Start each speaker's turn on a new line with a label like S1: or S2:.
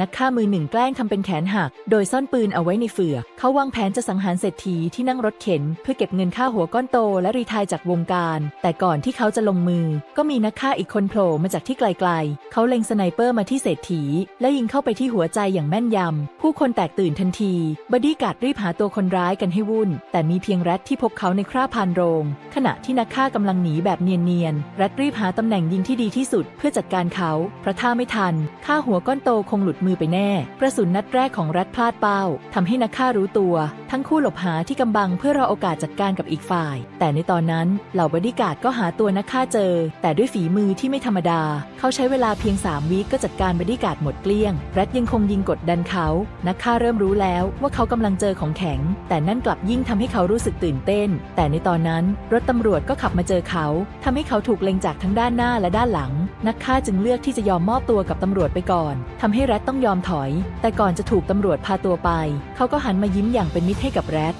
S1: นักฆ่ามือหนึ่งแกล้งทำเป็นแขนหัก โดยซ่อนปืนเอาไว้ในเฟือกเขาวางแผนจะสังหารเศรษฐีที่นั่งรถเข็น เพื่อเก็บเงินค่าหัวก้อนโตและรีทายจากวงการ แต่ก่อนที่เขาจะลงมือ ก็มีนักฆ่าอีกคนโผล่มาจากที่ไกลๆ เขาเล็งสไนเปอร์มาที่เศรษฐี และยิงเข้าไปที่หัวใจอย่างแม่นยำ ผู้คนแตกตื่นทันทีบอดี้การ์ดรีบหาตัวคนร้ายกันให้วุ่น แต่มีเพียงแรดที่พบเขาในคราพานโรง ขณะที่นักฆ่ากำลังหนีแบบเนียนๆแรดรีบหาตำแหน่งยิงที่ดีที่สุด เพื่อจัดการเขาเพราะถ้าไม่ทันฆ่าหัวก้อนโตคงหลุดมือไปแน่ กระสุนนัดแรกของแรดพลาดเป้าทำให้นักฆ่ารู้ตัว ทั้งคู่หลบหาที่กำบังเพื่อรอโอกาสจัดการกับอีกฝ่าย แต่ในตอนนั้นเหล่าบอดี้การ์ดก็หาตัวนักฆ่าเจอ แต่ด้วยฝีมือที่ไม่ธรรมดา เขาใช้เวลาเพียง 3 วิก็จัดการบอดี้การ์ดหมดเกลี้ยงแรดยังคงยิงกดดันเขา นักฆ่าเริ่มรู้แล้วว่าเขากำลังเจอของแข็ง แต่นั่นกลับยิ่งทำให้เขารู้สึกตื่นเต้น แต่ในตอนนั้นรถตำรวจก็ขับมาเจอเขาทำให้เขาถูกเล็งจากทั้งด้านหน้าและด้านหลัง นักฆ่าจึงเลือกที่จะยอมมอบตัวกับตำรวจไปก่อนทำให้แรดต้องยอมถอย แต่ก่อนจะถูกตำรวจพาตัวไป เขาก็หันมายิ้มอย่างเป็นมิตรให้กับแรด